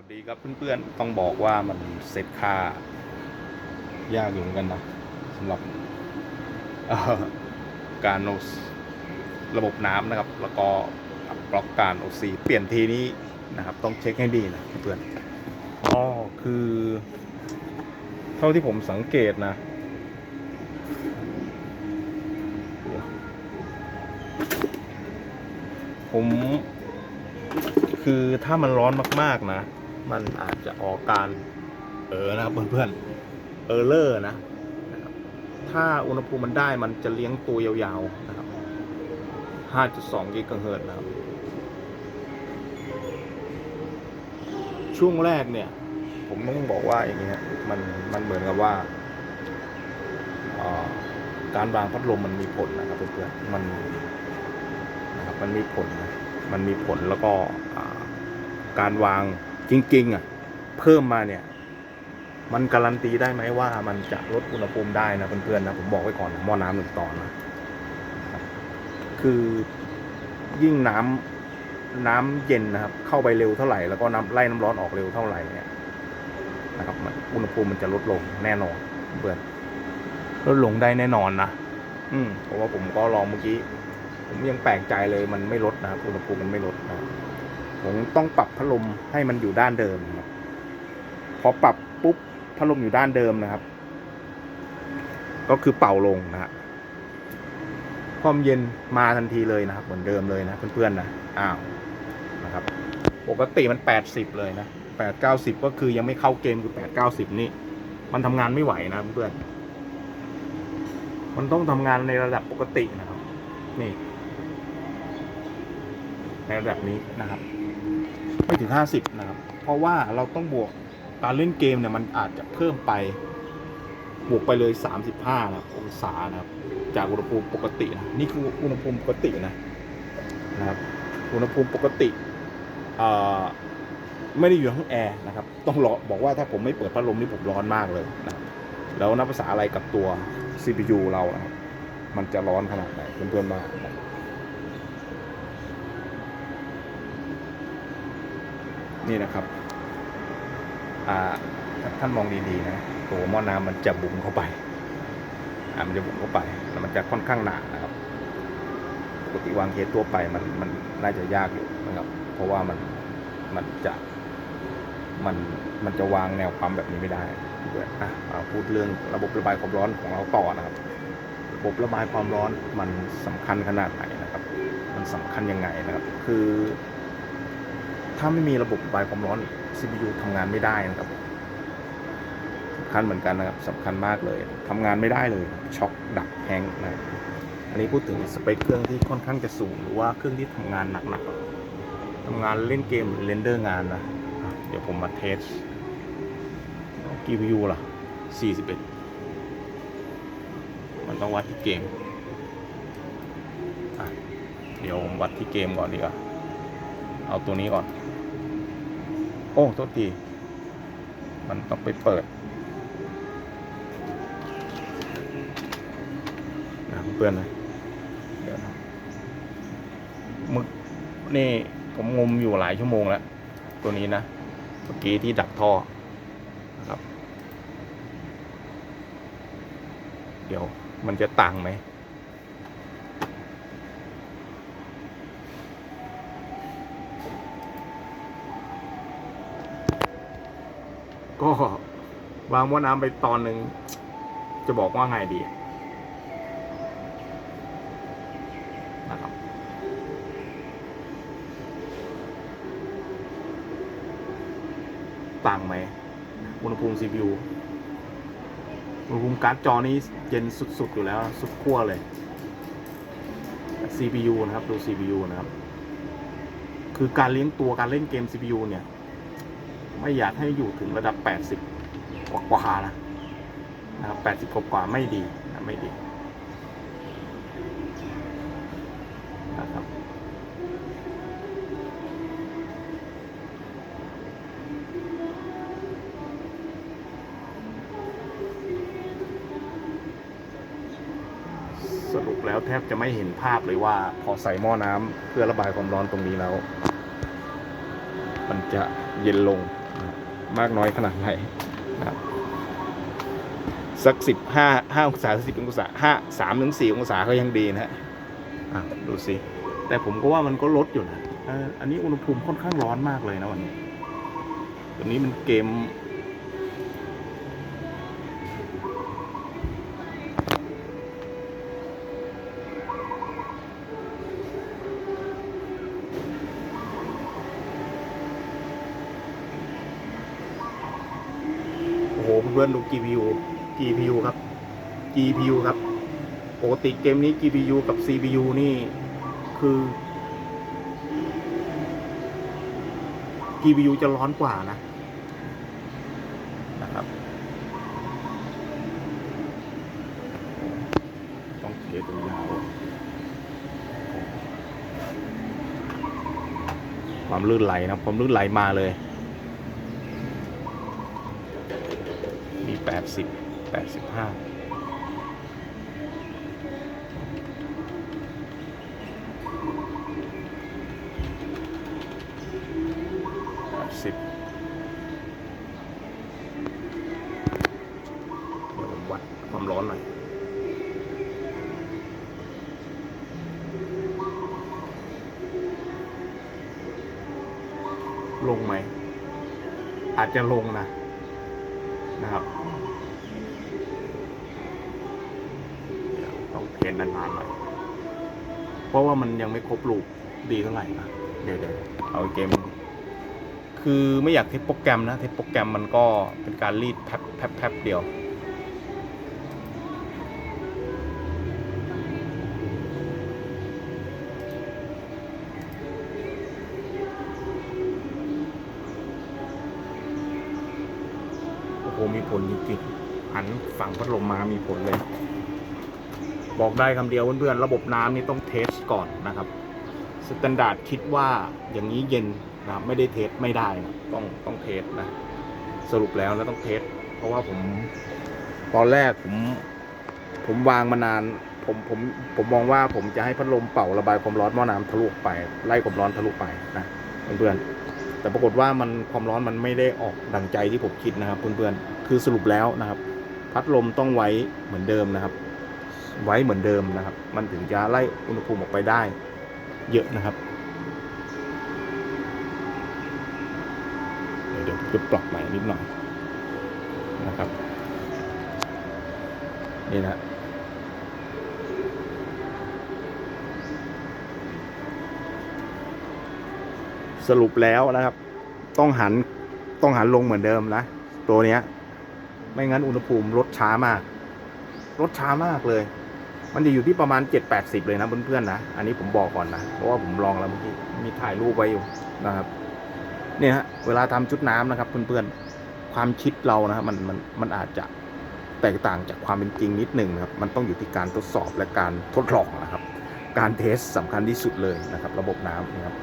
วัสดีครับเพื่อนๆ ต้องบอกว่ามันเซตค่ายากอยู่เหมือนกันนะสำหรับการโนระบบน้ำนะครับ แล้วก็บล็อกการโอซีเปลี่ยนทีนี้นะครับ ต้องเช็คให้ดีนะเพื่อนอ๋อคือ เท่าที่ผมสังเกตนะผมคือถ้ามันร้อนมาก ๆ นะ มันอาจจะออกการเออนะครับเพื่อนๆเออเลอร์นะนะครับถ้าอุณหภูมิมันได้มันจะเลี้ยงตัวยาวๆนะครับ 5.2 กิกะเฮิรตซ์นะครับ ช่วงแรกเนี่ย ผมต้องบอกว่าอย่างเงี้ยมันมันเหมือนกับว่าเอ่อการวางพัดลมมันมีผลนะครับเพื่อนๆมันนะครับมันมีผลนะมันมีผลแล้วก็อ่าการวาง จริงๆอะเพิ่มมาเนี่ย มันการันตีได้ไหมว่ามันจะลดอุณหภูมิได้นะเพื่อนๆนะผมบอกไว้ก่อนหม้อน้ำหนึ่งตอนนะคือยิ่งน้ำน้ำเย็นนะครับ เข้าไปเร็วเท่าไหร่แล้วก็น้ำไล่น้ำร้อนออกเร็วเท่าไหร่เนี่ยนะครับอุณหภูมิมันจะลดลงแน่นอนเพื่อนลดลงได้แน่นอนนะอืมเพราะว่าผมก็ลองเมื่อกี้ ผมยังแปลกใจเลยมันไม่ลดนะครับอุณหภูมิมันไม่ลด ผมต้องปรับพัดลมให้มันอยู่ด้านเดิมครับพอปรับปุ๊บพัดลมอยู่ด้านเดิมนะครับ ก็คือเป่าลงนะฮะความเย็นมาทันทีเลยนะครับ เหมือนเดิมเลยนะเพื่อนๆนะอ้าวนะครับ ปกติมันแปดสิบเลยนะแปดเก้าสิบก็คือยังไม่เข้าเกมคือแปดเก้าสิบนี่มันทำงานไม่ไหวนะเพื่อนๆมันต้องทำงานในระดับปกตินะครับ นี่ ในระดับนี้นะครับ ไม่ถึงห้าสิบนะครับ เพราะว่าเราต้องบวกการเล่นเกมเนี่ยมันอาจจะเพิ่มไป บวกไปเลยสามสิบห้านะองศานะครับ จากอุณหภูมิปกตินะนี่คืออุณหภูมิปกตินะนะครับอุณหภูมิปกติไม่ได้อยู่ห้องแอร์นะครับ ต้องรอบอกว่าถ้าผมไม่เปิดพัดลมนี่ผมร้อนมากเลยนะแล้วนับภาษาอะไรกับตัว CPU เรานะครับมันจะร้อนขนาดไหนเพื่อนๆมา นี่นะครับอ่าท่านมองดีๆนะตัวหม้อน้ำมันจะบุ๋มเข้าไปอ่ามันจะบุ๋มเข้าไปแล้วมันจะค่อนข้างหนานะครับปกติวางเคสทั่วไปมันมันน่าจะยากอยู่นะครับ เพราะว่ามันมันจะมันมันจะวางแนวปั๊มแบบนี้ไม่ได้ด้วยอะเอาพูดเรื่องระบบระบายความร้อนของเราต่อนะครับ ระบบระบายความร้อนมันสำคัญขนาดไหนนะครับ มันสำคัญยังไงนะครับ คือ ถ้าไม่มีระบบระบายความร้อน CPU ทำงานไม่ได้นะครับสำคัญเหมือนกันนะครับสำคัญมากเลยทำงานไม่ได้เลยช็อกดับแฮงนะอันนี้พูดถึงสเปคเครื่องที่ค่อนข้างจะสูง หรือว่าเครื่องที่ทำงานหนักๆทำงานเล่นเกมเรนเดอร์งานนะเดี๋ยวผมมาเทสกี่วิวล่ะ 41 มันต้องวัดที่เกม เดี๋ยววัดที่เกมก่อนดีกว่า เอาตัวนี้ก่อน อ้โทษทีมันต้องไปเปิดนะเพื่อนนะเดี๋ยวนะมึกนี่ผมงมอยู่หลายชั่วโมงแล้ว ตัวนี้นะเมื่อกี้ที่ดักท่อนะครับ เดี๋ยวมันจะต่างไหม ก็วางม้อน้ำไปตอนหนึ่ง จะบอกว่าไงดีนะครับ ต่างไหมอุณหภูมิ CPU อุณหภูมิการ์ดจอนี้เย็นสุดๆ อยู่แล้ว สุดขั้วเลย CPU นะครับ ดู CPU นะครับ คือการเลี้ยงตัวการเล่นเกม CPU เนี่ย ไม่อยากให้อยู่ถึงระดับ 80 กว่ากว่าๆนะนะครับ80 กว่ากว่าๆไม่ดีนะไม่ดีนะครับสรุปแล้วแทบจะไม่เห็นภาพเลยว่า พอใส่หม้อน้ำเพื่อระบายความร้อนตรงนี้แล้ว มันจะเย็นลง มากน้อยขนาดไหนนะครับสักสิบห้าห้าองศาสิบองศาห้าสามถึงสี่องศาก็ยังดีนะฮะดูสิ แต่ผมก็ว่ามันก็ลดอยู่นะอออันนี้อุณหภูมิค่อนข้างร้อนมากเลยนะวันนี้ตัวนี้มันเกม โอ้โหเพื่อนๆดู GPU GPU ครับ GPU ครับ ปกติเกมนี้ GPU กับ CPU นี่คือ GPU จะร้อนกว่านะ นะครับ ต้องเทตัวยาวความลื่นไหลนะ ความลื่นไหลมาเลย มีแปดสิบแปดสิบห้าแปดสิบเดี๋ยวผมวัดความร้อนหน่อยลงไหม อาจจะลงนะ นะครับเดี๋ยวต้องเทร นนานๆหน่อยเพราะว่ามันยังไม่ครบลูกดีเท่าไหร่นะเดี๋ยวเดี๋ยวเอาเกม คือไม่อยากเทสโปรแกรมนะเทสโปรแกรมมันก็เป็นการรีดแป๊บแป๊บแป๊บเดียวโอ้โหมีผลจริงๆหันฝั่งพัดลมมามีผลเลย บอกได้คำเดียวเพื่อนๆ ระบบน้ำนี่ต้องเทสก่อนนะครับสแตนดาร์ดคิดว่าอย่างนี้เย็นนะครับไม่ได้เทสไม่ได้นะต้องต้องเทสนะ สรุปแล้วแล้วต้องเทส เพราะว่าผมตอนแรกผมผมวางมานานผมผมผมมองว่าผมจะให้พัดลมเป่าระบายความร้อนหม้อน้ำทะลุไปไล่ความร้อนทะลุไปนะเพื่อนๆแต่ปรากฏว่ามันความร้อนมันไม่ได้ออกดังใจที่ผมคิดนะครับเพื่อนๆคือสรุปแล้วนะครับ พัดลมต้องไว้เหมือนเดิมนะครับ ไว้เหมือนเดิมนะครับ มันถึงจะไล่อุณหภูมิออกไปได้เยอะนะครับ เดี๋ยวผมจะปรับใหม่นิดหน่อยนะครับนี่นะสรุปแล้วนะครับ ต้องหันต้องหันลงเหมือนเดิมนะ ตัวเนี้ย ไม่งั้นอุณหภูมิลดช้ามากลดช้ามากเลย มันจะอยู่ที่ประมาณเจ็ดแปดสิบเลยนะเพื่อนๆนะ อันนี้ผมบอกก่อนนะ เพราะว่าผมลองแล้วเมื่อกี้มีถ่ายรูปไว้อยู่นะครับ เนี่ยฮะเวลาทำชุดน้ำนะครับ เพื่อนๆ ความคิดเรานะครับมันมันมันอาจจะแตกต่างจากความเป็นจริงนิดหนึ่งนะครับ มันต้องอยู่ที่การทดสอบและการทดลองนะครับ การเทสสำคัญที่สุดเลยนะครับ ระบบน้ำนะครับ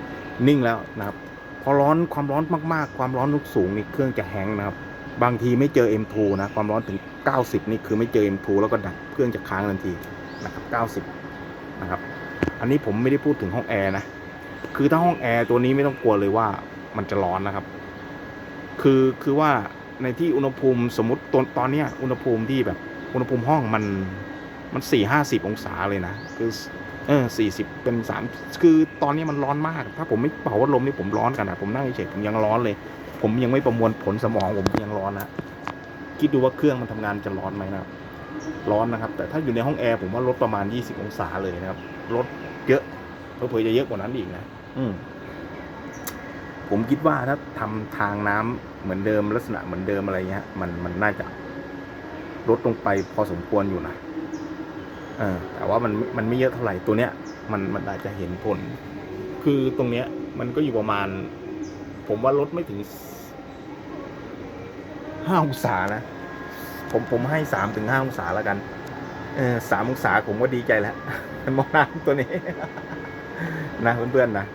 นิ่งแล้วนะครับ พอร้อนความร้อนมากๆ ความร้อนสูงนี่เครื่องจะแห้งนะครับ บางทีไม่เจอ M2 นะ ความร้อนถึง 90 นี่คือไม่เจอ M2 แล้วก็ดับเครื่องจะค้างทันที 90 นะครับ อันนี้ผมไม่ได้พูดถึงห้องแอร์นะ คือถ้าห้องแอร์ตัวนี้ไม่ต้องกลัวเลยว่ามันจะร้อนนะครับ คือคือว่าในที่อุณหภูมิสมมติตอนตอนนี้อุณหภูมิที่แบบอุณหภูมิห้องมันมันสี่ห้าสิบองศาเลยนะ คือเออสี่สิบเป็นสามคือตอนนี้มันร้อนมาก ถ้าผมไม่เป่าวัดลมนี่ผมร้อนกันนะผมนั่งเฉยผมยังร้อนเลย ผมยังไม่ประมวลผลสมองผมยังร้อนนะคิดดูว่าเครื่องมันทำงานจะร้อนไหมนะครับ ร้อนนะครับ แต่ถ้าอยู่ในห้องแอร์ผมว่าลดประมาณ 20 องศาเลยนะครับลดเยอะเผื่อๆจะเยอะกว่านั้นอีกนะ อืผมคิดว่าถ้าทำทางน้ำเหมือนเดิมลักษณะเหมือนเดิมอะไรเงี้ย มันมันน่าจะลดลงไปพอสมควรอยู่นะเออแต่ว่ามันมันไม่เยอะเท่าไหร่ตัวเนี้ย มันมันอาจจะเห็นผล คือตรงเนี้ย มันก็อยู่ประมาณ ผมว่าลดไม่ถึงห้าองศานะ ผมผมให้สามถึงห้าองศาแล้วกัน เออสามองศาผมก็ดีใจแล้วหม้อน้ำตัวนี้ นะเพื่อนๆนะ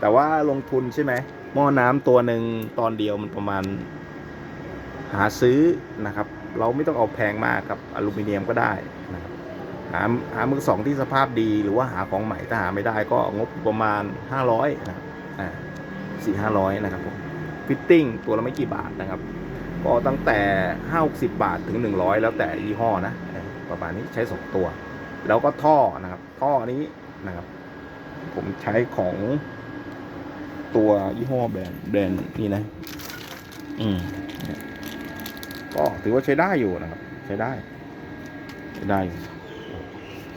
แต่ว่าลงทุนใช่ไหมหม้อน้ำตัวหนึ่งตอนเดียวมันประมาณ หาซื้อนะครับ เราไม่ต้องเอาแพงมากครับอลูมิเนียมก็ได้นะครับหาหามือสองที่สภาพดีหรือว่าหาของใหม่ถ้าหาไม่ได้ก็งบประมาณห้าร้อยนะครับอ่าสี่ห้าร้อยนะครับผมฟิตติ้งตัวละไม่กี่บาทนะครับ ก็ตั้งแต่ห้าสิบาทถึงหนึ่งร้อยแล้วแต่ยี่ห้อนะประมาณนี้ใช้สองตัว แล้วก็ท่อนะครับ ท่อนี้นะครับ ผมใช้ของตัวยี่ห้อแบรนด์แบรนด์นี่นะ อืมก็ถือว่าใช้ได้อยู่นะครับ ใช้ได้ ใช้ได้อยู่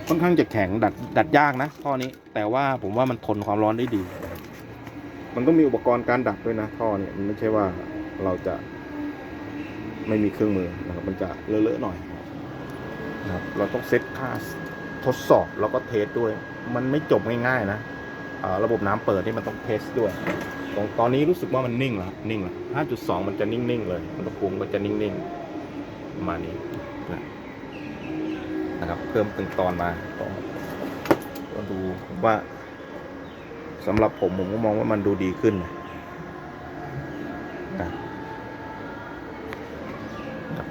ค่อนข้างจะแข็งดัดดัดยากนะท่อนี้ แต่ว่าผมว่ามันทนความร้อนได้ดี มันก็มีอุปกรณ์การดัดด้วยนะท่อเนี่ยมันไม่ใช่ว่าเราจะ ไม่มีเครื่องมือนะครับมันจะเลอะๆหน่อยนะครับเราต้องเซตค่าทดสอบแล้วก็เทสด้วย มันไม่จบง่ายๆนะระบบน้ำเปิดที่มันต้องเทสด้วยตรงตอนนี้รู้สึกว่ามันนิ่งแล้วนิ่งแล้ว5.2 มันจะนิ่งๆเลยอุณหภูมิก็จะนิ่งๆประมาณนี้นะครับ เพิ่มตึงตอนมาก็ก็ดูว่าสำหรับผมผมก็มองว่ามันดูดีขึ้นนะ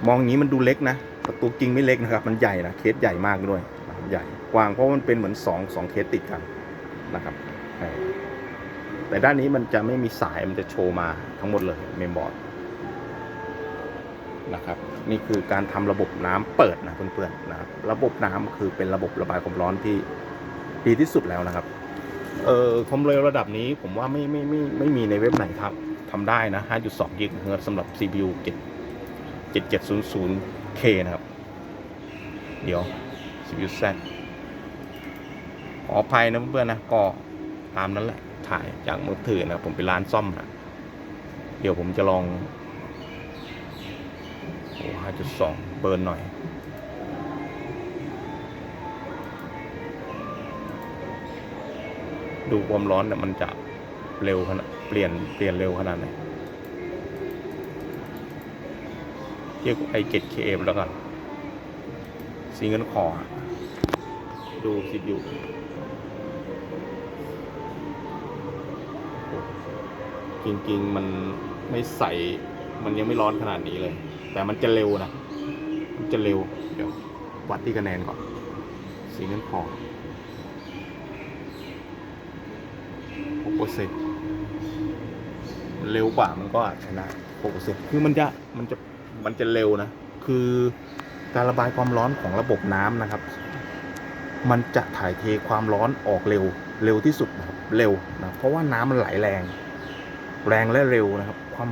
มองอย่างนี้มันดูเล็กนะแต่ตัวจริงไม่เล็กนะครับ มันใหญ่นะเคสใหญ่มากด้วยใหญ่กว้างเพราะมันเป็นเหมือนสองสองเคสติดกันนะครับ แต่ด้านนี้มันจะไม่มีสายมันจะโชว์มาทั้งหมดเลยเมมบอร์ดนะครับนี่คือการทำระบบน้ำเปิดนะเพื่อนๆนะครับระบบน้ำคือเป็นระบบระบายความร้อนที่ดีที่สุดแล้วนะครับเอ่อความเร็วระดับนี้ผมว่าไม่ไม่ไม่ไม่มีในเว็บไหนครับทำได้นะ 5.2 กิกะเฮิรตซ์สำหรับ CPU 7 7700K นะครับ เดี๋ยว CPU Z ขออภัยนะเพื่อนๆนะ ก็ตามนั้นแหละ ถ่ายจากมือถือนะผมไปร้านซ่อมนะ เดี๋ยวผมจะลองโอ้ห้าจุดสองเบิร์นหน่อยดูความร้อนเนี่ยมันจะเร็วขนาดเปลี่ยนเปลี่ยนเร็วขนาดไหน เทียบไอเกตเคเอแล้วกันสีเงินคออะดูคิดอยู่จริงๆ มันไม่ใสมันยังไม่ร้อนขนาดนี้เลย แต่มันจะเร็วนะ มันจะเร็ว เดี๋ยว วัดที่คะแนนก่อนสีเงินพอหกเปอร์เซ็นต์เร็วกว่ามันก็ชนะหกเปอร์เซ็นต์คือมันจะมันจะ มันจะเร็วนะ คือการระบายความร้อนของระบบน้ำนะครับ มันจะถ่ายเทความร้อนออกเร็ว เร็วที่สุดนะครับ เร็วนะ เพราะว่าน้ำมันไหลแรง แรงและเร็วนะครับ ความ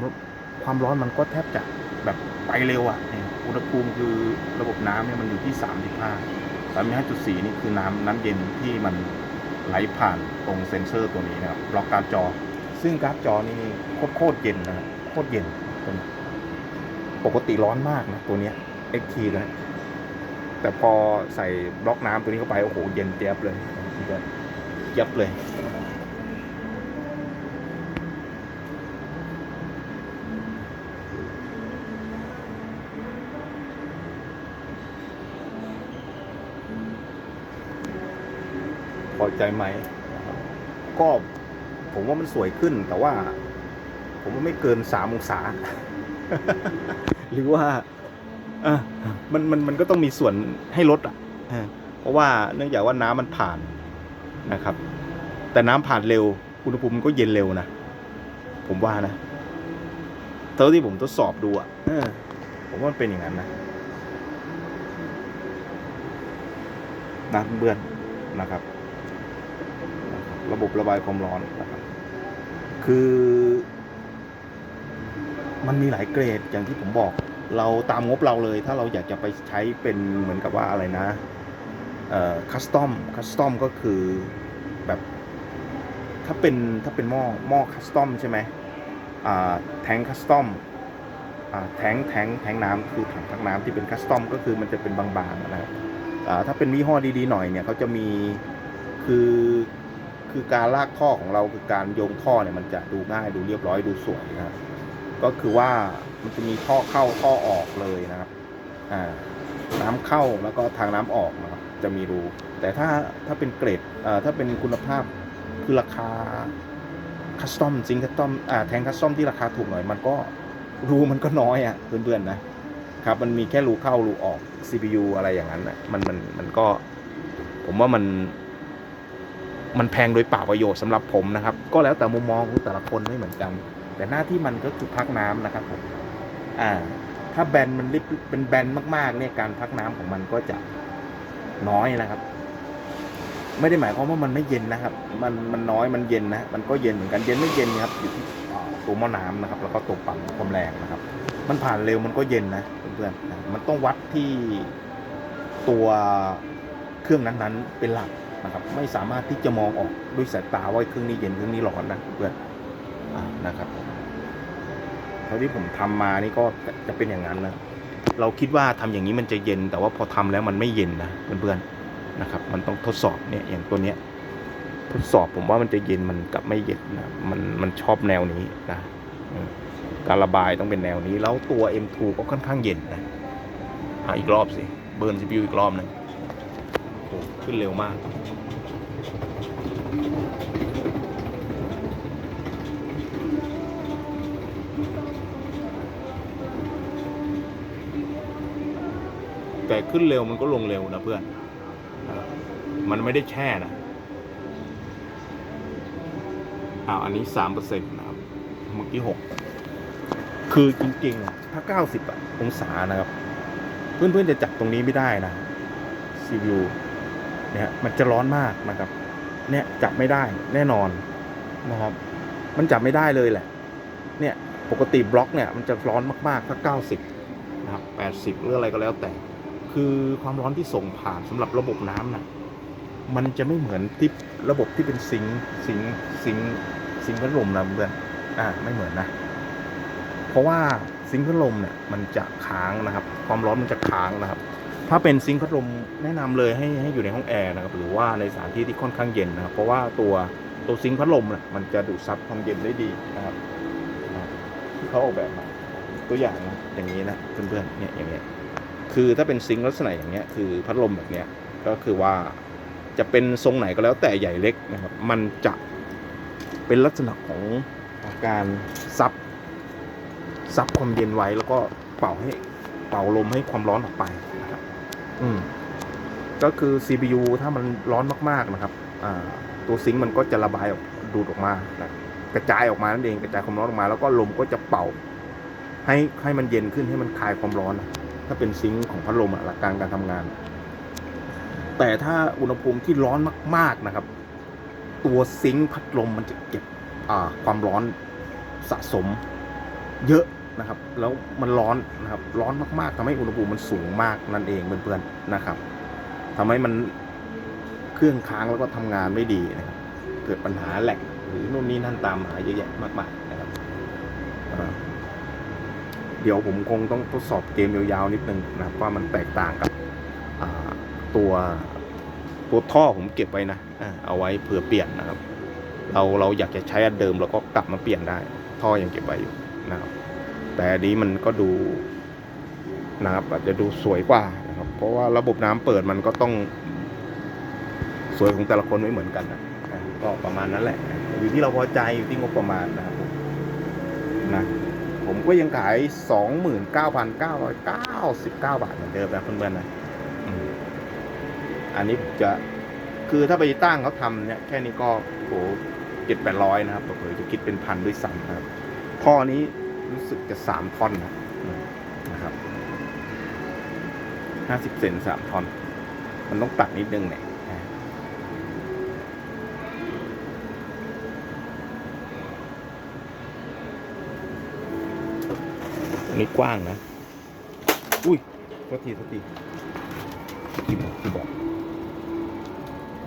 ความร้อนมันก็แทบจะแบบไปเร็วอะ่ะอุณหภูมิคือระบบน้ำเนี่ยมันอยู่ที่ 35 35.4 นี่คือน้ำน้ำเย็นที่มันไหลผ่านตรงเซ็นเซอร์ตัวนี้นะครับบล็อกการจอ ซึ่งการ์ดจอนี่โคตรโคตรเย็นนะครับโคตรเย็นตัวนี้ ปกติร้อนมากนะตัวเนี้ย XT ตัวนี้แต่พอใส่บล็อกน้ำตัวนี้เข้าไป โอ้โห เย็นเจี๊ยบเลยเจี๊ยบเลย พอใจไหม ก็ผมว่ามันสวยขึ้นแต่ว่า ผมว่าไม่เกินสามองศา หรือว่าอะมันมันมันก็ต้องมีส่วนให้ลดอะเพราะว่าเนื่องจากว่าน้ำมันผ่านนะครับ แต่น้ำผ่านเร็วอุณหภูมิมันก็เย็นเร็วนะผมว่านะเท่าที่ผมทดสอบดูอะผมว่ามันเป็นอย่างนั้นนะนะเบื่อนนะครับ ระบบระบายความร้อนนะครับ คือ มันมีหลายเกรดอย่างที่ผมบอก เราตามงบเราเลย ถ้าเราอยากจะไปใช้เป็นเหมือนกับว่าอะไรนะเอ่อคัสตอมคัสตอมก็คือแบบถ้าเป็นถ้าเป็นหม้อหม้อคัสตอมใช่ไหมอ่าแทงคัสตอมอ่าแทงแทงแทงน้ำคือถังทักน้ำที่เป็นคัสตอมก็คือมันจะเป็นบางๆนะครับอ่าถ้าเป็นยี่ห้อดีๆหน่อยเนี่ยเขาจะมีคือคือการลากท่อของเราคือการโยงท่อเนี่ยมันจะดูง่ายดูเรียบร้อยดูสวยนะครับ ก็คือว่ามันจะมีท่อเข้าท่อออกเลยนะครับอ่าน้ำเข้าแล้วก็ทางน้ำออกนะครับจะมีรูแต่ถ้าถ้าเป็นเกรดอ่อถ้าเป็นคุณภาพคือราคาคัสตอมจริงคัสตอมอ่าแทงคัสตอมที่ราคาถูกหน่อย มันก็รูมันก็น้อยอะ่ะเพื่อนๆนะครับมันมีแค่รูเข้ารูออก CPU อะไรอย่างนั้นนะมันมันมันก็ ผมว่ามัน มันแพงโดยเปล่าประโยชน์สำหรับผมนะครับ ก็แล้วแต่มุมมองของแต่ละคนไม่เหมือนกัน แต่หน้าที่มันก็คือพักน้ำนะครับผมอ่า ถ้าแบนมันริบเป็นแบนมากๆ เนี่ยการพักน้ำของมันก็จะน้อยนะครับ ไม่ได้หมายความว่ามันไม่เย็นนะครับ มันมันน้อยมันเย็นนะมันก็เย็นเหมือนกันเย็นไม่เย็นครับอยู่ที่ตัวหม้อน้ำนะครับ แล้วก็ตัวปั๊มความแรงนะครับ มันผ่านเร็วมันก็เย็นนะเพื่อนๆมันต้องวัดที่ตัวเครื่องนั้นๆเป็นหลักนะครับ ไม่สามารถที่จะมองออกด้วยสายตาว่าเครื่องนี้เย็นเครื่องนี้ร้อนนะเพื่อน นะครับเท่าที่ผมทำมานี่ก็จะเป็นอย่างนั้นนะ เราคิดว่าทำอย่างนี้มันจะเย็น แต่ว่าพอทำแล้วมันไม่เย็นนะเพื่อนๆนะครับ มันต้องทดสอบเนี่ยอย่างตัวเนี้ยทดสอบผมว่ามันจะเย็นมันกลับไม่เย็นนะมันมันชอบแนวนี้นะการระบายต้องเป็นแนวนี้ แล้วตัว M2 ก็ค่อนข้างเย็นนะหาอีกรอบสิ เบิร์น CPU อีกรอบหนึงโอ้ขึ้นเร็วมาก แต่ขึ้นเร็วมันก็ลงเร็วนะเพื่อน มันไม่ได้แช่นะอ้าวอันนี้สามเปอร์เซ็นต์นะครับ เมื่อกี้หกคือจริงๆ ถ้าเก้าสิบองศานะครับ เพื่อนๆจะจับตรงนี้ไม่ได้นะ CPU เนี่ยมันจะร้อนมากนะครับ เนี่ยจับไม่ได้แน่นอนนะครับ มันจับไม่ได้เลยแหละ เนี่ยปกติบล็อกเนี่ยมันจะร้อนมากๆถ้าเก้าสิบนะครับแปดสิบหรืออะไรก็แล้วแต่ คือความร้อนที่ส่งผ่านสำหรับระบบน้ำน่ะมันจะไม่เหมือนที่ระบบที่เป็นซิงค์ซิงค์ซิงค์ซิงพัดลมนะเพื่อนอ่าไม่เหมือนนะ เพราะว่าซิงพัดลมเนี่ยมันจะค้างนะครับ ความร้อนมันจะค้างนะครับ ถ้าเป็นซิงพัดลมแนะนำเลยให้ให้อยู่ในห้องแอร์นะครับ หรือว่าในสถานที่ที่ค่อนข้างเย็นนะครับ เพราะว่าตัวตัวซิงพัดลมเนี่ยมันจะดูดซับความเย็นได้ดีนะครับที่เขาออกแบบมาตัวอย่างนะอย่างนี้นะเพื่อนๆเนี่ยอย่างเงี้ย คือถ้าเป็นซิงค์ลักษณะอย่างเงี้ยคือพัดลมแบบเนี้ยก็คือว่าจะเป็นทรงไหนก็แล้วแต่ใหญ่เล็กนะครับ มันจะเป็นลักษณะของการซับซับความเย็นไว้แล้วก็เป่าให้เป่าลมให้ความร้อนออกไปนะครับ อืมก็คือ CPU ถ้ามันร้อนมากๆนะครับ อ่า ตัวซิงค์มันก็จะระบายออกดูดออกมานะกระจายออกมานั่นเองกระจายความร้อนออกมา แล้วก็ลมก็จะเป่า ให้ให้มันเย็นขึ้นให้มันคลายความร้อนนะ ถ้าเป็นซิงค์ของพัดลมหลักการการทำงาน แต่ถ้าอุณหภูมิที่ร้อนมาก ๆนะครับ ตัวซิงค์พัดลมมันจะเก็บความร้อนสะสมเยอะนะครับ แล้วมันร้อนนะครับ ร้อนมากๆทำให้อุณหภูมิมันสูงมากนั่นเองเพื่อนๆนะครับทำให้มันเครื่องค้างแล้วก็ทำงานไม่ดีนะครับ เกิดปัญหาแหลกหรือนู่นนี่นั่นตามมาเยอะแยะมากมายนะครับ เดี๋ยวผมคงต้องทดสอบเกมยาวๆนิดนึงนะครับว่ามันแตกต่างกับตัวตัวท่อผมเก็บไว้นะเอาไว้เผื่อเปลี่ยนนะครับ เราเราอยากจะใช้อันเดิมเราก็กลับมาเปลี่ยนได้ ท่อยังเก็บไว้อยู่นะครับ แต่อันนี้มันก็ดูนะครับอาจจะดูสวยกว่านะครับ เพราะว่าระบบน้ำเปิดมันก็ต้อง สวยของแต่ละคนไม่เหมือนกันนะก็ประมาณนั้นแหละ อยู่ที่เราพอใจอยู่ที่งบประมาณนะครับนะ ผมก็ยังขาย 29,999 บาทเหมือนเดิมนะเพื่อนๆนะอืมอันนี้ผมจะคือถ้าไปตั้งเขาทำเนี่ยแค่นี้ก็โหเจ็ดแปดร้อยนะครับเผื่อๆจะคิดเป็นพันด้วยซ้ำนะครับท่อนี้รู้สึกจะสามท่อนนะอืมนะครับห้าสิบเซนสามท่อน มันต้องตัดนิดนึงเนี่ยอ่าอั นนี้กว้างนะ อุ้ยโทษทีโทษทีคีย์บอร์ดคีย์บอร์ด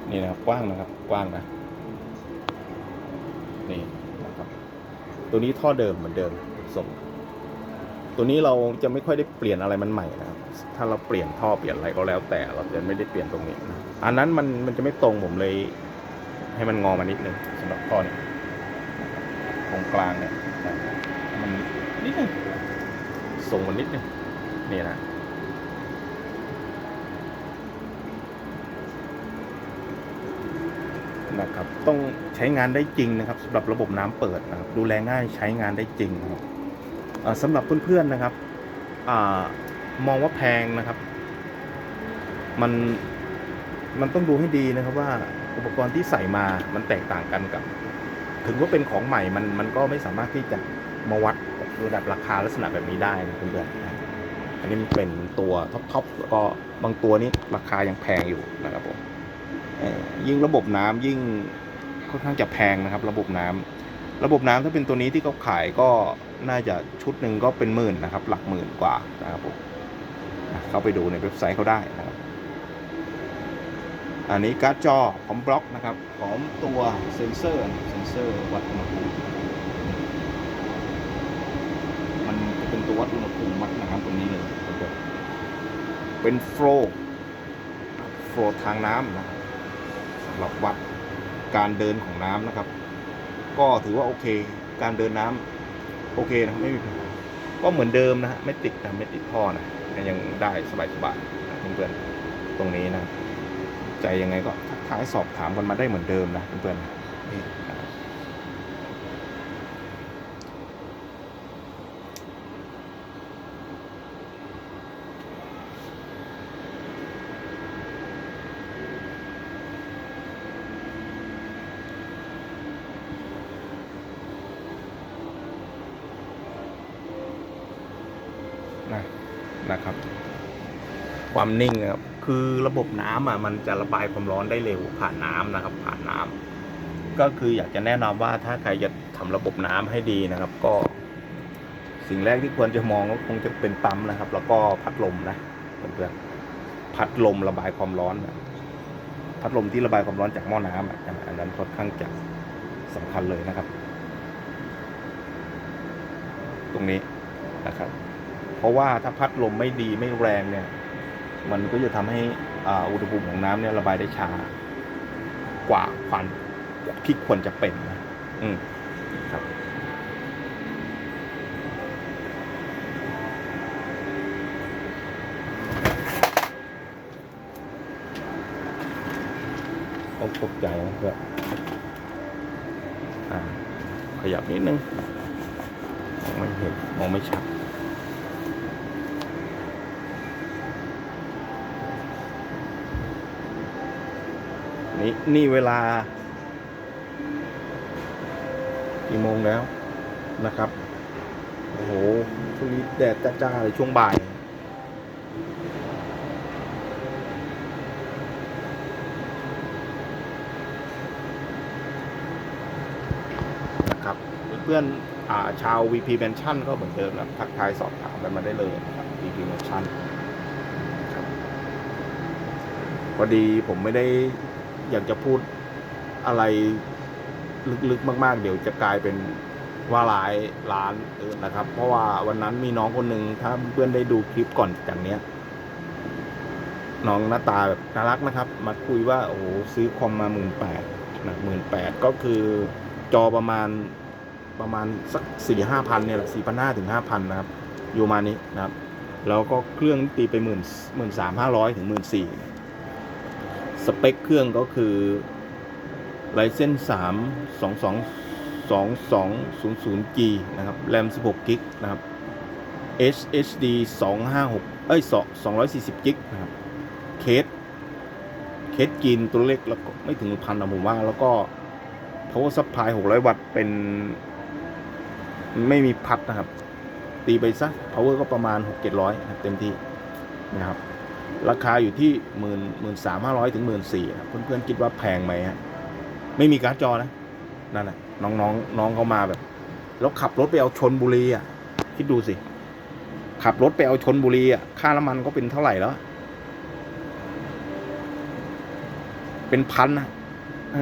นี่นะครับกว้างนะครับ กว้างนะ นี่นะครับ ตัวนี้ท่อเดิมเหมือนเดิมส่งตัวนี้เราจะไม่ค่อยได้เปลี่ยนอะไรมันใหม่นะครับ ถ้าเราเปลี่ยนท่อเปลี่ยนอะไรก็แล้วแต่เราจะไม่ได้เปลี่ยนตรงนี้นะอันนั้นมันมันจะไม่ตรงผมเลย ให้มันงอมานิดนึงสำหรับท่อนี้นะครับตรงกลางเนี่ยนะมันนิดนึง ส่งมันนิดนึงนี่นะนะครับต้องใช้งานได้จริงนะครับสำหรับระบบน้ำเปิดนะครับดูแลง่ายใช้งานได้จริงนะครับเอ่อสำหรับเพื่อนๆนะครับอมองว่าแพงนะครับ มันมันต้องดูให้ดีนะครับว่าอุปกรณ์ที่ใส่มามันแตกต่างกันกับ ถึงว่าเป็นของใหม่มันมันก็ไม่สามารถที่จะมาวัด ระดับราคาลักษณะแบบนี้ได้นะเพื่อนๆอันนี้มันเป็นตัวท็อปๆแล้วก็บางตัวนี้ราคายังแพงอยู่นะครับผมยิ่งระบบน้ำยิ่งค่อนข้างจะแพงนะครับ ระบบน้ำระบบน้ำถ้าเป็นตัวนี้ที่เขาขายก็น่าจะชุดหนึ่งก็เป็นหมื่นนะครับ หลักหมื่นกว่านะครับผมเข้าไปดูในเว็บไซต์เขาได้นะครับ อันนี้การ์ดจอพร้อมบล็อกนะครับพร้อมตัวเซ็นเซอร์เซ็นเซอร์วัดอุณหภูมิมันจะเป็นตัววัดอุณหภูมิวัดน้ำตรงนี้เลยครับ เป็นโฟลว์โฟลทางน้ำนะครับสำหรับวัดการเดินของน้ำนะครับ ก็ถือว่าโอเค การเดินน้ำโอเคนะไม่มีปัญหาก็เหมือนเดิมนะฮะไม่ติดนะไม่ติดท่อนะยังได้สบายๆนะเพื่อนๆตรงนี้นะ ใจยังไงก็ทักทายสอบถามกันมาได้เหมือนเดิมนะเพื่อนๆนี่นะครับนะนะครับ ความ นิ่งนะครับคือระบบน้ำอะมันจะระบายความร้อนได้เร็วผ่านน้ำนะครับ ผ่านน้ำก็คืออยากจะแนะนำว่าถ้าใครจะทำระบบน้ำให้ดีนะครับ ก็ สิ่งแรกที่ควรจะมองก็คงจะเป็นปั๊มนะครับ แล้วก็พัดลมนะเพื่อนๆพัดลมระบายความร้อนนะพัดลมที่ระบายความร้อนจากหม้อน้ำอะอันนั้นค่อนข้างจะสำคัญเลยนะครับ ตรงนี้นะครับ เพราะว่าถ้าพัดลมไม่ดีไม่แรงเนี่ย มันก็จะทำให้อ่าอุณหภูมิของน้ำเนี่ยระบายได้ช้ากว่าความที่ควรจะเป็นนะอืมครับต้องตกใจนะเพื่อนอ่าขยับนิดนึงมองไม่เห็นมองไม่ชัด นี่นี่เวลากี่โมงแล้วนะครับ โอ้โหช่วงนี้แดดจ้าๆเลยช่วงบ่ายนะครับเพื่อนๆอ่าชาว VP Mansion ก็เหมือนเดิมนะทักทายสอบถามกันมาได้เลยนะครับ VP Mansion พอดีผมไม่ได้ อยากจะพูดอะไรลึกๆมาก ๆ เดี๋ยวจะกลายเป็นว่าหลายล้านเออนะครับ เพราะว่าวันนั้นมีน้องคนหนึ่งถ้าเพื่อนได้ดูคลิปก่อนจากเนี้ย น้องหน้าตาแบบน่ารักนะครับ มาคุยว่าโอ้โหซื้อคอมมาหมื่นแปดนะหมื่นแปดก็คือจอประมาณประมาณสักสี่ห้าพันเนี่ยแหละสี่พันห้าถึงห้าพันนะครับ อยู่มานี้นะครับ แล้วก็เครื่องตีไปหมื่นหมื่นสามห้าร้อยถึงหมื่นสี่ สเปคเครื่องก็คือไ y เส้นสามสองสองสองสองศูนย์ศูนย์ G นะครับแรมสิบหกกิกนะครับ HHD สองห้าหกเอ้ยสองสองร้อยสี่สิบกิกนะครับ เคส เคสกินตัวเล็กแล้วก็ไม่ถึงพันนะผมว่า แล้วก็ power supply 600 วัตต์เป็น ไม่มีพัดนะครับ ตีไปซะ power ก็ประมาณ 6 700เต็มที่นะครับ ราคาอยู่ที่หมื่นหมื่นสามห้าร้อยถึงหมื่นสี่เพื่อนๆคิดว่าแพงไหมฮะไม่มีการ์ดจอนะนั่นแหละน้องน้องน้องเขามาแบบ แล้วขับรถไปเอาชนบุรีอะ คิดดูสิ ขับรถไปเอาชนบุรีอะค่าน้ำมันก็เป็นเท่าไหร่แล้ว เป็นพันนะอ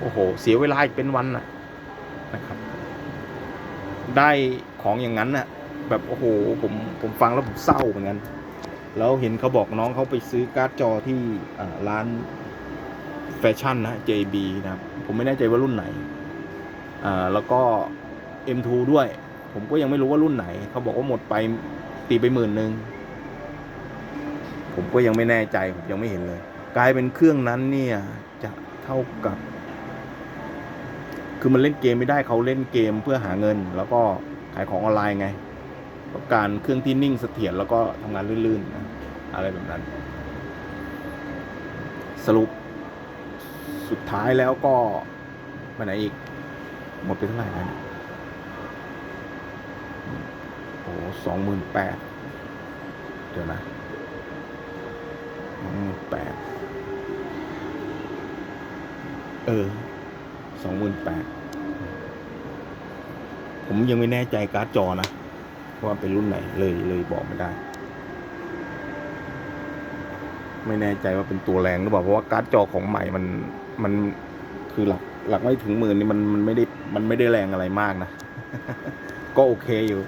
โอ้โห เสียเวลาอีกเป็นวันนะนะครับ ได้ของอย่างนั้นน่ะ แบบโอ้โห ผมผมฟังแล้วผมเศร้าเหมือนกัน แล้วเห็นเขาบอกน้องเขาไปซื้อการ์ดจอที่ร้านแฟชั่นนะ JB นะครับ ผมไม่แน่ใจว่ารุ่นไหน อ่า แล้วก็ M2 ด้วย ผมก็ยังไม่รู้ว่ารุ่นไหน เขาบอกว่าหมดไปตีไปหมื่นหนึ่ง ผมก็ยังไม่แน่ใจ ผมยังไม่เห็นเลย กลายเป็นเครื่องนั้นเนี่ย จะเท่ากับ คือมันเล่นเกมไม่ได้เขาเล่นเกมเพื่อหาเงิน แล้วก็ขายของออนไลน์ไง ต้องการเครื่องที่นิ่งเสถียรแล้วก็ทำงานลื่นๆนะ อะไรแบบนั้น สรุปสุดท้ายแล้วก็ไปไหนอีก หมดไปเท่าไหร่แล้นี่ยโอ้สองหมื่นแปดเดี๋ยวนะสองหมื่นแปดเออสองหมื่นแปดผมยังไม่แน่ใจการ์ดจอนะ ว่าเป็นรุ่นไหนเลยเลยบอกไม่ได้ ไม่แน่ใจว่าเป็นตัวแรงหรือเปล่าเพราะว่าการ์ดจอของใหม่มันมันคือหลักหลักไม่ถึงหมื่นนี่มันมันไม่ได้มันไม่ได้แรงอะไรมากนะ ก็โอเคอยู่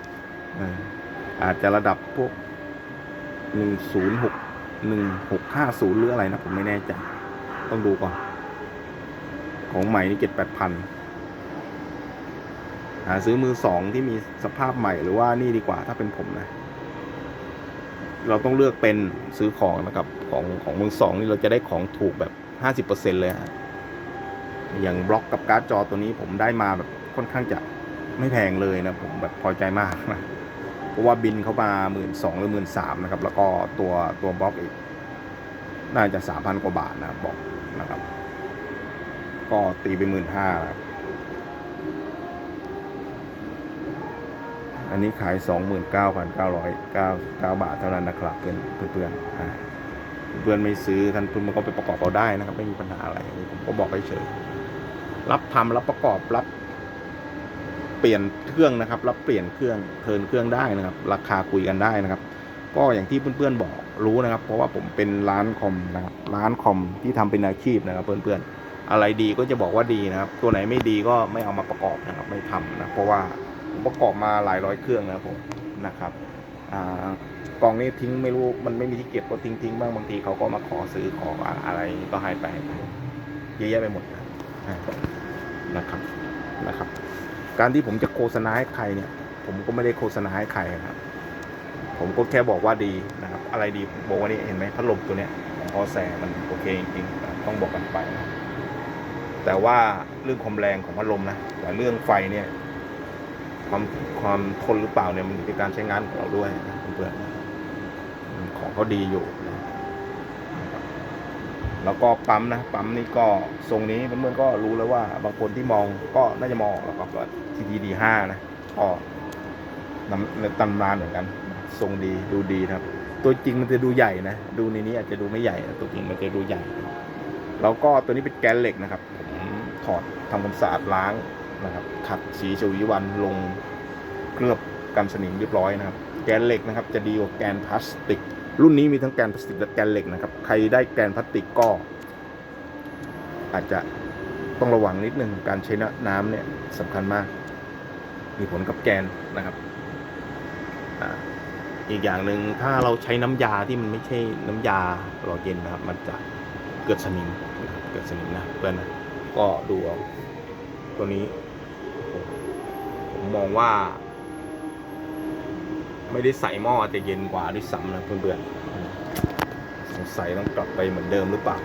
อาอาจจะระดับพวกหนึ่งศูนย์หกหนึ่งหกห้าศูนย์หรืออะไรนะผมไม่แน่ใจ ต้องดูก่อน ของใหม่นี่เจ็ดแปดพันหาซื้อมือสองที่มีสภาพใหม่หรือว่านี่ดีกว่าถ้าเป็นผมนะ เราต้องเลือกเป็นซื้อของนะครับ ของของมือสองนี่เราจะได้ของถูกแบบห้าสิบเปอร์เซ็นเลยฮะอย่างบล็อกกับการ์ดจอตัวนี้ผมได้มาแบบค่อนข้างจะไม่แพงเลยนะผมแบบพอใจมากนะเพราะว่าบินเข้ามาหมื่นสองหรือหมื่นสามนะครับ แล้วก็ตัวตัวบล็อกอีก น่าจะสามพันกว่าบาทนะบล็อกนะครับ ก็ตีไปหมื่นห้าอันนี้ขายสองหมื่นเก้าพันเก้าร้อยเก้าเก้าบาทเท่านั้นนะครับเพื่อนเพื่อนๆอ่า เพื่อนไม่ซื้อท่านเพื่อนมันก็ไปประกอบเอาได้นะครับ ไม่มีปัญหาอะไรผมก็บอกเฉยรับทำรับประกอบรับ เปลี่ยนเครื่องนะครับ รับเปลี่ยนเครื่องเทินเครื่องได้นะครับ ราคาคุยกันได้นะครับ ก็อย่างที่เพื่อนๆบอกรู้นะครับ เพราะว่าผมเป็นร้านคอมนะครับร้านคอมที่ทำเป็นอาชีพนะครับ เพื่อนๆอะไรดีก็จะบอกว่าดีนะครับ ตัวไหนไม่ดีก็ไม่เอามาประกอบนะครับ ไม่ทำนะเพราะว่าผมประกอบมาหลายร้อยเครื่องนะผมนะครับ กล่องนี้ทิ้งไม่รู้มันไม่มีที่เก็บก็ทิ้งทิ้งๆบ้างบางทีเขาก็มาขอซื้อของอะไรก็ให้ไปเยอะแยะไปหมดนะนะครับนะครับ การที่ผมจะโฆษณาให้ใครเนี่ย ผมก็ไม่ได้โฆษณาให้ใครนะครับ ผมก็แค่บอกว่าดีนะครับ อะไรดีผมบอกว่านี่เห็นไหมพัดลมตัวเนี้ยของพอแสมันโอเคจริงๆต้องบอกกันไปนะแต่ว่าเรื่องความแรงของพัดลมนะแต่เรื่องไฟเนี่ย ความความทนหรือเปล่าเนี่ยมันเป็นการใช้งานของเราด้วยนะเพื่อนของเขาดีอยู่นะแล้วก็ปั๊มนะปั๊มนี่ก็ทรงนี้เพื่อนๆก็รู้แล้วว่า บางคนที่มองก็น่าจะมองแล้วก็ทีดีดีห้านะก็นำตำนานเหมือนกัน ทรงดีดูดีครับ ตัวจริงมันจะดูใหญ่นะ ดูในนี้อาจจะดูไม่ใหญ่ตัวจริงมันจะดูใหญ่ แล้วก็ตัวนี้เป็นแกนเหล็กนะครับผมถอดทำความสะอาดล้าง นะครับขัดสีชวีวันลงเคลือบกันสนิมเรียบร้อยนะครับ แกนเหล็กนะครับจะดีกว่าแกนพลาสติก รุ่นนี้มีทั้งแกนพลาสติกและแกนเหล็กนะครับ ใครได้แกนพลาสติกก็ อาจจะต้องระวังนิดนึงการใช้น้ำเนี่ยสำคัญมาก มีผลกับแกนนะครับออีกอย่างหนึ่งถ้าเราใช้น้ำยาที่มันไม่ใช่น้ำยาหล่อเย็นนะครับ มันจะเกิดสนิมนะเกิดสนิมนะเพื่อนนะก็ดูเอาตัวนี้ มองว่า ไม่ได้ใส่หม้ออาจะเย็นกว่าด้วยซ้ำนะเพื่อนๆสงสัยต้องกลับไปเหมือนเดิมหรือเปล่า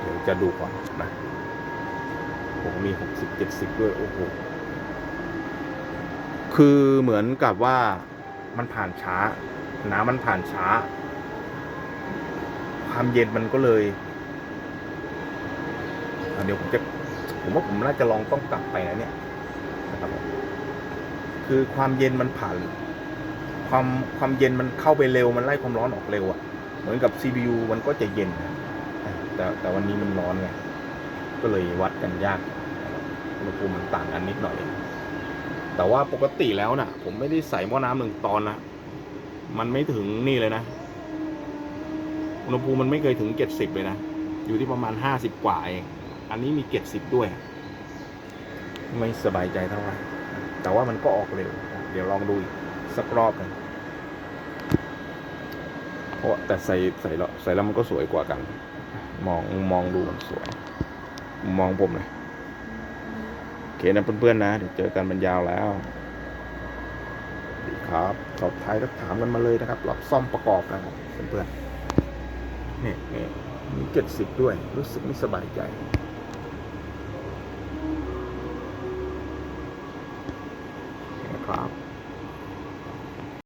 เดี๋ยวจะดูก่อนนะผมมีหกสิบเจ็ดสิบด้วยโอ้โหคือเหมือนกับว่ามันผ่านช้า น้ำมันผ่านช้า ความเย็นมันก็เลยเดี๋ยวผมจะผมว่าผมน่าจะลองต้องกลับไปนะเนี่ยนะครับผม คือความเย็นมันผ่าน ความความเย็นมันเข้าไปเร็วมันไล่ความร้อนออกเร็วอะ่ะ เหมือนกับ CPU มันก็จะเย็นนะแต่แต่วันนี้มันร้อนไงก็เลยวัดกันยากอุณหภูมิมันต่างกันนิดหน่อย แต่ว่าปกติแล้วน่ะ ผมไม่ได้ใส่หม้อน้ำหนึ่งตอนนะมันไม่ถึงนี่เลยนะอุณหภูมิมันไม่เคยถึงเจ็ดสิบเลยนะ อยู่ที่ประมาณห้าสิบกว่าเอง อันนี้มีเจ็ดสิบด้วย ไม่สบายใจเท่าไหร่ แต่ว่ามันก็ออกเร็ว เดี๋ยวลองดูอีกสักรอบกันเพราะแต่ใส่ใส่แล้วใส่แล้วมันก็สวยกว่ากัน มองมองดูมันสวย มองผมเลยโอเคนะเพื่อนๆนะ เดี๋ยวเจอกันบรรยาวแล้วดีครับสอบท้ายทักถามกันมาเลยนะครับรับซ่อมประกอบนะครับเพื่อนๆนี่นี่มีเจ็ดสิบด้วย รู้สึกไม่สบายใจ